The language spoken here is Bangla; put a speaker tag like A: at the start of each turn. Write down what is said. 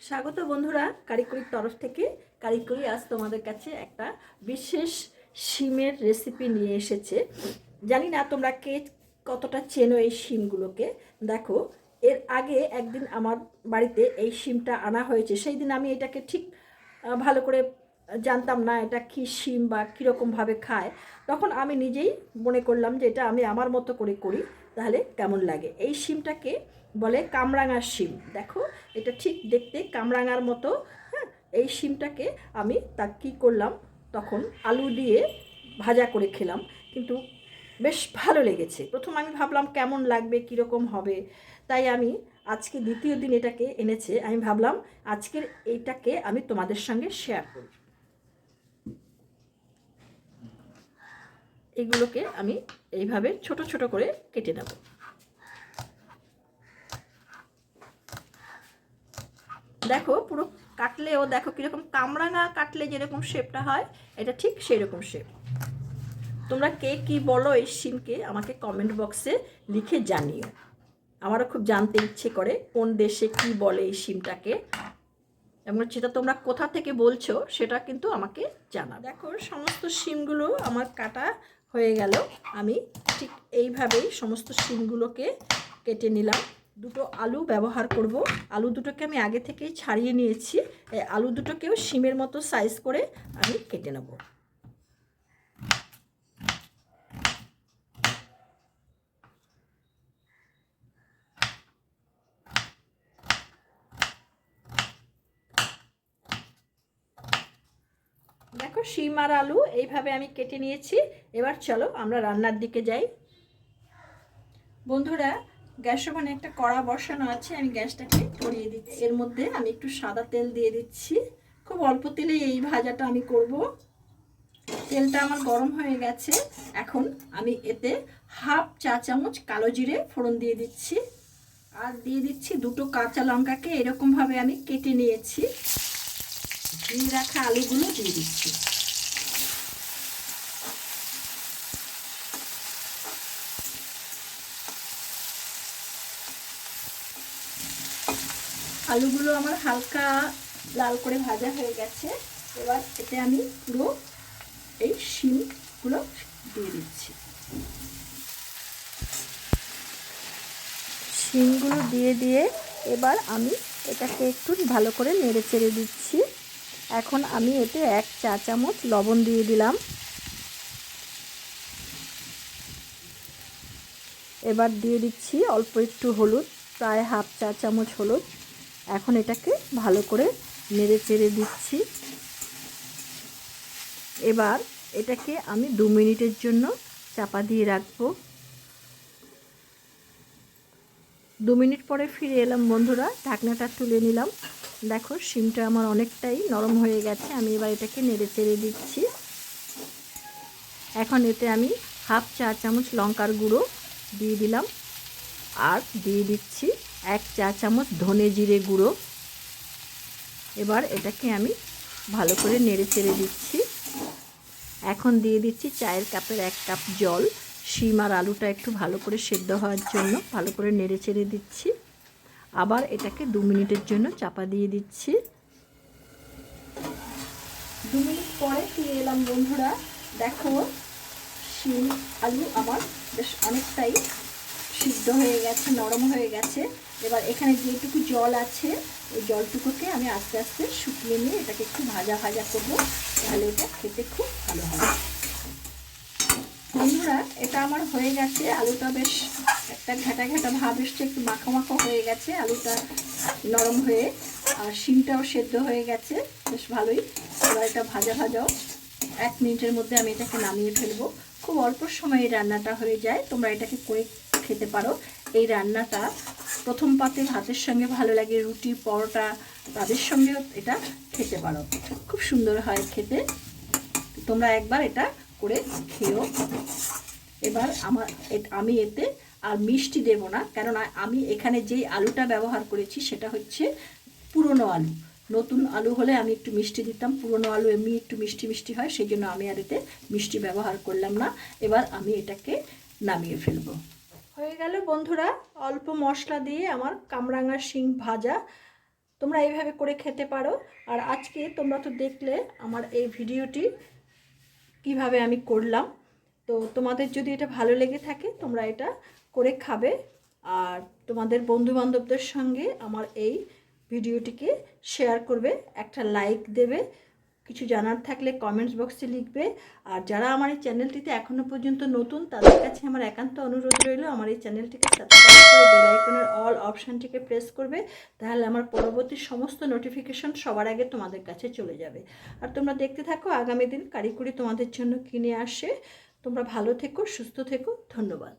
A: স্বাগত বন্ধুরা কারিকুরির তরফ থেকে। কারিকুরি আজ তোমাদের কাছে একটা বিশেষ শিমের রেসিপি নিয়ে এসেছে। জানি না তোমরা কে কতটা চেনো এই শিমগুলোকে। দেখো, এর আগে একদিন আমার বাড়িতে এই শিমটা আনা হয়েছে। সেই দিন আমি এটাকে ঠিক ভালো করে জানতাম না এটা কী শিম বা কীরকমভাবে খায়, তখন আমি নিজেই মনে করলাম যে এটা আমি আমার মতো করে করি, তাহলে কেমন লাগে? এই শিমটাকে বলে কামরাঙার শিম। দেখো, এটা ঠিক দেখতে কামরাঙার মতো হ্যাঁ? এই শিমটাকে আমি তা কী করলাম? তখন আলু দিয়ে ভাজা করে খেলাম, কিন্তু বেশ ভালো লেগেছে। প্রথম আমি ভাবলাম কেমন লাগবে, কীরকম হবে? তাই আমি আজকে দ্বিতীয় দিন এটাকে এনেছে, আমি ভাবলাম আজকের এইটাকে আমি তোমাদের সঙ্গে শেয়ার করি এগুলোকে আমি এইভাবে ছোট ছোট করে কেটে নেব। দেখো পুরো কাটলেও দেখো কীরকম কামরাঙা কাটলে যেরকম শেপটা হয়, এটা ঠিক সেই রকম শেপ তোমরা কে কি বলো এই সিমকে আমাকে কমেন্ট বক্সে লিখে জানিও। আমারও খুব জানতে ইচ্ছে করে কোন দেশে কি বলে এই সিমটাকে এবং সেটা তোমরা কোথা থেকে বলছো, সেটা কিন্তু আমাকে জানা দেখো, সমস্ত সিমগুলো আমার কাটা হয়ে গেল। আমি ঠিক এইভাবেই সমস্ত সিমগুলোকে কেটে নিলাম। দুটো আলু ব্যবহার করব। আলু দুটোকে আমি আগে থেকেই ছাড়িয়ে নিয়েছি। আলু দুটোকেও শিমের মতো সাইজ করে আমি কেটে নেব। দেখো শিম আর আলু, এইভাবে আমি কেটে নিয়েছি। এবার চলো, আমরা রান্নার দিকে যাই। বন্ধুরা, গ্যাস ওখানে একটা কড়া বসানো আছে, আমি গ্যাসটাকে করিয়ে দিচ্ছি। এর মধ্যে আমি একটু সাদা তেল দিয়ে দিচ্ছি। খুব অল্প তেলে এই ভাজাটা আমি করব। তেলটা আমার গরম হয়ে গেছে। এখন আমি এতে হাফ চা চামচ কালো জিরে ফোড়ন দিয়ে দিচ্ছি। আর দিয়ে দিচ্ছি দুটো কাঁচা লঙ্কাকে, এরকমভাবে আমি কেটে নিয়েছি। দিয়ে রাখা আলুগুলো দিয়ে দিচ্ছি। আলুগুলো আমার হালকা লাল করে ভাজা হয়ে গেছে। এবার এতে আমি পুরো এই শিমগুলো দিয়ে দিচ্ছি। শিমগুলো দিয়ে দিয়ে এবার আমি এটাকে একটু ভালো করে নেড়ে চেড়ে দিচ্ছি। এখন আমি এতে এক চা চামচ লবণ দিয়ে দিলাম। এবার দিয়ে দিচ্ছি অল্প একটু হলুদ, প্রায় হাফ চা চামচ হলুদ। এখন এটাকে ভালো করে নেড়ে চেড়ে দিচ্ছি। এবার এটাকে আমি দু মিনিটের জন্য চাপা দিয়ে রাখব। দু মিনিট পরে ফিরে এলাম বন্ধুরা, ঢাকনাটা তুলে নিলাম। দেখো, শিমটা আমার অনেকটাই নরম হয়ে গেছে। আমি এবার এটাকে নেড়ে চেড়ে দিচ্ছি। এখন এতে আমি হাফ চা চামচ লঙ্কার গুঁড়ো দিয়ে দিলাম। আর দিয়ে দিচ্ছি এক চা চামচ ধনে জিরে গুঁড়ো। এবার এটাকে আমি ভালো করে নেড়ে চেড়ে দিচ্ছি। এখন দিয়ে দিচ্ছি চায়ের কাপের এক কাপ জল। শিম আর আলুটা একটু ভালো করে সেদ্ধ হওয়ার জন্য ভালো করে নেড়ে চেড়ে দিচ্ছি। আবার এটাকে দু মিনিটের জন্য চাপা দিয়ে দিচ্ছি। দু মিনিট পরে ফিরে এলাম বন্ধুরা। দেখো, শিম, আলু আমার বেশ অনেকটাই সিদ্ধ হয়ে গেছে, নরম হয়ে গেছে। এবার এখানে যেটুকু জল আছে, ওই জলটুকুকে আমি আস্তে আস্তে শুকিয়ে নিয়ে এটাকে একটু ভাজা ভাজা করব, তাহলে এটা খেতে খুব ভালো হবে। বন্ধুরা, এটা আমার হয়ে গেছে, আলুটা বেশ একটা ঘাটা ঘাটা ভাব এসছে, একটু মাখো মাখো হয়ে গেছে, আলুটা নরম হয়ে, আর শিমটাও সেদ্ধ হয়ে গেছে, বেশ ভালোই। এবার এটা ভাজা ভাজাও। এক মিনিটের মধ্যে আমি এটাকে নামিয়ে ফেলব। খুব অল্প সময়ে রান্নাটা হয়ে যায়, তোমরা এটাকে করে খেতে পারো। এই রান্নাটা প্রথম পাতে ভাতের সঙ্গে ভালো লাগে, রুটি, পরোটা, তাদের সঙ্গেও এটা খেতে পারো। খুব সুন্দর হয় খেতে। তোমরা একবার এটা করে খেও এবার আমার আমি এতে আর মিষ্টি দেব না, কেননা আমি এখানে যেই আলুটা ব্যবহার করেছি সেটা হচ্ছে পুরনো আলু। নতুন আলু হলে আমি একটু মিষ্টি দিতাম, পুরনো আলু এমনি একটু মিষ্টি মিষ্টি হয় সেই জন্য আমি আর এতে মিষ্টি ব্যবহার করলাম না। এবার আমি এটাকে নামিয়ে ফেলব। হয়ে গেল বন্ধুরা, অল্প মশলা দিয়ে আমার কামরাঙা শিং ভাজা। তোমরা এইভাবে করে খেতে পারো। আর আজকে তোমরা তো দেখলে আমার এই ভিডিওটি কীভাবে আমি করলাম। তো তোমাদের যদি এটা ভালো লেগে থাকে, তোমরা এটা করে খাবে। আর তোমাদের বন্ধু বান্ধবদের সঙ্গে আমার এই ভিডিওটিকে শেয়ার করবে, একটা লাইক দেবে, কিছু জানার থাকলে কমেন্টস বক্সে লিখবে। আর যারা আমার এই চ্যানেলটিতে এখনও পর্যন্ত নতুন, তাদের কাছে আমার একান্ত অনুরোধ রইল, আমার এই চ্যানেলটিকে সাবস্ক্রাইব করে অল অপশানটিকে প্রেস করবে, তাহলে আমার পরবর্তী সমস্ত নোটিফিকেশন সবার আগে তোমাদের কাছে চলে যাবে। আর তোমরা দেখতে থাকো, আগামী দিন কারিকুরি তোমাদের জন্য কিনে আসে। তোমরা ভালো থেকো, সুস্থ থেকো, ধন্যবাদ।